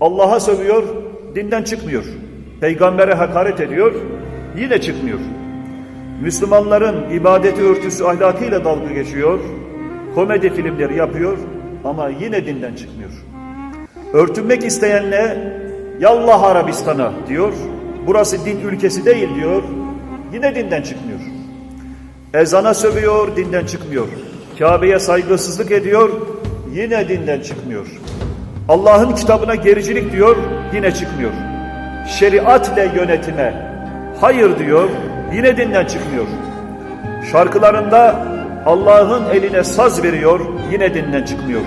Allah'a sövüyor, dinden çıkmıyor. Peygambere hakaret ediyor, yine çıkmıyor. Müslümanların ibadeti örtüsü ahlakıyla dalga geçiyor, komedi filmleri yapıyor ama yine dinden çıkmıyor. Örtünmek isteyenle yallah Arabistan'a diyor, burası din ülkesi değil diyor, yine dinden çıkmıyor. Ezana sövüyor, dinden çıkmıyor. Kabe'ye saygısızlık ediyor, yine dinden çıkmıyor. Allah'ın kitabına gericilik diyor, yine çıkmıyor. Şeriatle yönetime hayır diyor, yine dinden çıkmıyor. Şarkılarında Allah'ın eline saz veriyor, yine dinden çıkmıyor.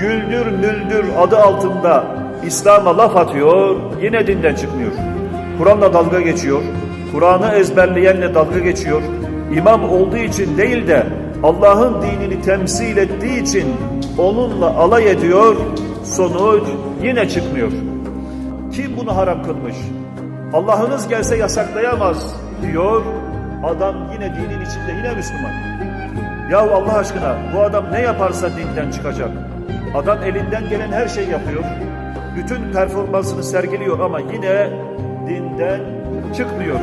Güldür müldür adı altında İslam'a laf atıyor, yine dinden çıkmıyor. Kur'an'la dalga geçiyor, Kur'an'ı ezberleyenle dalga geçiyor. İmam olduğu için değil de Allah'ın dinini temsil ettiği için onunla alay ediyor, sonuç yine çıkmıyor. Kim bunu haram kılmış? Allah'ınız gelse yasaklayamaz diyor. Adam yine dinin içinde yine Müslüman. Ya Allah aşkına bu adam ne yaparsa dinden çıkacak. Adam elinden gelen her şeyi yapıyor. Bütün performansını sergiliyor ama yine dinden çıkmıyor.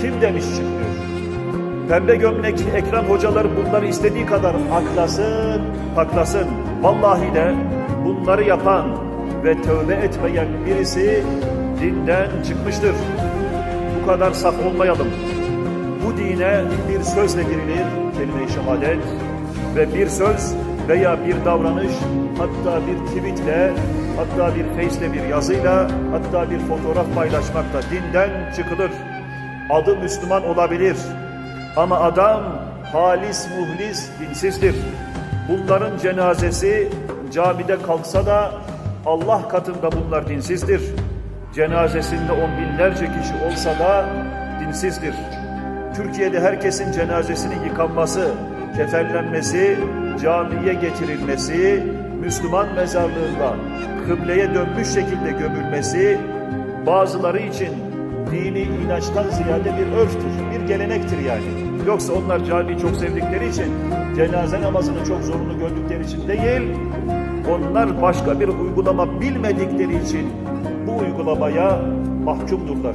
Kim demiş çıkmıyor? Pembe gömlekli Ekrem hocaları bunları istediği kadar aklasın, paklasın. Vallahi de bunları yapan ve tövbe etmeyen birisi dinden çıkmıştır. Bu kadar saf olmayalım. Bu dine bir sözle girilir, kelime-i şehadet ve bir söz veya bir davranış, hatta bir tweetle, hatta bir face'le bir yazıyla, hatta bir fotoğraf paylaşmakla dinden çıkılır. Adı Müslüman olabilir ama adam halis muhlis dinsizdir. Bunların cenazesi camide kalksa da Allah katında bunlar dinsizdir. Cenazesinde on binlerce kişi olsa da dinsizdir. Türkiye'de herkesin cenazesinin yıkanması, kefenlenmesi, camiye getirilmesi, Müslüman mezarlığında kıbleye dönmüş şekilde gömülmesi bazıları için dini inançtan ziyade bir örftür, bir gelenektir yani. Yoksa onlar camiyi çok sevdikleri için, cenaze namazını çok zorunlu gördükleri için değil, onlar başka bir uygulama bilmedikleri için bu uygulamaya mahkumdurlar.